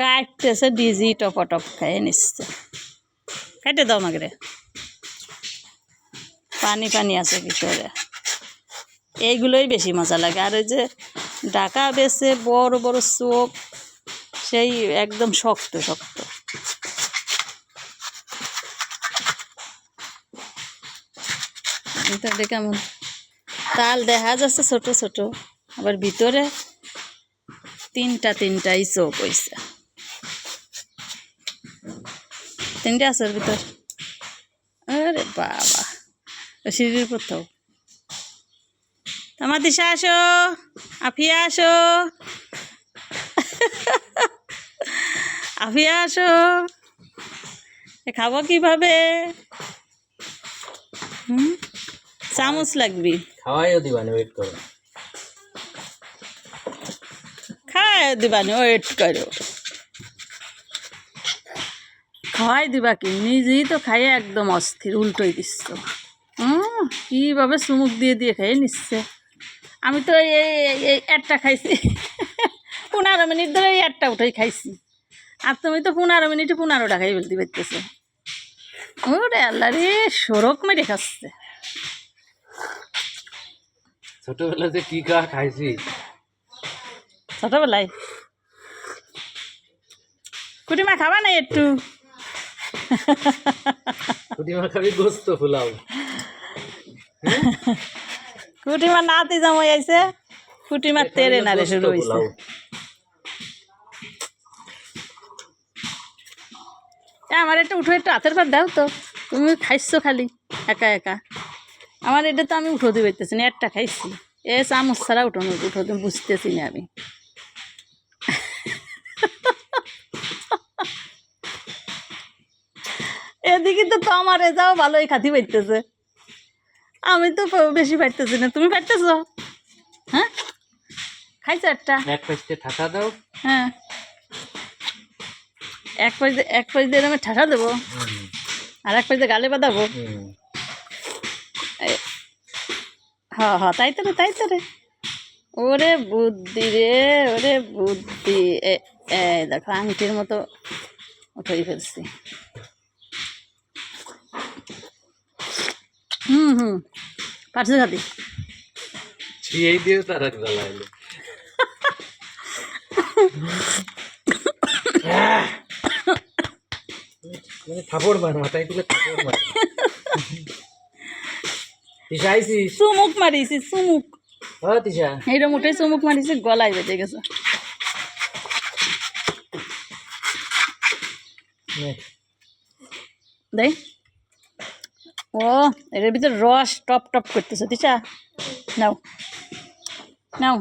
কাটতেছে, ডিজি টপটপ খাইয়ে নিচ্ছে। কেটে দাও আমাকে পানি পানি আছে ভিতরে। এইগুলোই বেশি মজা লাগে। আর ওই যে ডাকা বেছে বড় বড় চোখ, সেই একদম শক্ত শক্ত। কেমন তাল দেখা যাচ্ছে ছোট ছোট। আবার ভিতরে তিনটা, তিনটাই চোখ হয়েছে তিনটে আছে ওর ভিতর। আরে বাবা সিঁড়ির কোথাও আমার দিশা আসো আফিয়া আসো। আফিয়া আসো। এ খাব কীভাবে? হুম? চামচ লাগবি। খাওয়াইও দিবানি ওয়েট করো। খায় দিবানি ওয়েট করো। খাওয়াই দিবা কি? নিজেই তো খাইয়ে একদম অস্থির উল্টোই দিচ্ছ। হুম কীভাবে চুমুক দিয়ে দিয়ে খাইয়ে নিচ্ছে? আমি তো এই একটা খাইছি। পনেরো মিনিট ধরে এই একটা উঠেই খাইছি। আর তুমি তো পনেরো মিনিটে পনেরোটা খাই বলতে পারতেছো। ওরে আল্লাহ রে সড়ক মেরে খাচ্ছে। ছোটবেলাতে কি খাওয়া খাইছি? ছোটবেলায়? কুটিমা খাবা না একটু? কুটিমা খাবি গোস্ত ফুলাও কুটিমা নাতি জামাই আইছে কুটিমা তেরে নারে শুরু। এ, আমার এটা উঠো একটু হাতের পর দাও তো। তুমি খাইছো খালি একা একা। আমার এটা তো আমি উঠো দিতে পারতেছি না একটা খাইছি। এ চামচ ছাড়া উঠো না উঠো তুমি বুঝতেছি না আমি। এদিকে তো তো আমার এজাও ভালোই খাতি পাইতেছে। আমি তো বেশি পাইতেছি না। তুমি পাইতেছ? হ্যাঁ? খাইছো একটা? এক পাশে ঠাকা দাও। হ্যাঁ। এক দিয়ে- এক দিয়ে আমি ঠাসা দেবো? আর এক দিয়ে গালে বাঁধাবো। হ্যাঁ হ্যাঁ তাই তো রে তাই তো রে। ওরে বুদ্ধি রে ওরে বুদ্ধি। এ এ দেখো আংটির মতো উঠেই ফেলছি। হুম হুম। পারছি খাতি ছিয়েই দিও তারা জ্বালাইলো মানে থাপড় মার মাথায় তুলে থাপড় মার। তিশা আইসিস? চুমুক মারিছি চুমুক। ও তিশা। এইরকম উঠে চুমুক মারিছি গলায় বেঁচে গেছে। ও এটার ভিতরে রস টপ টপ করতেছে দিশা। নাও। নাও।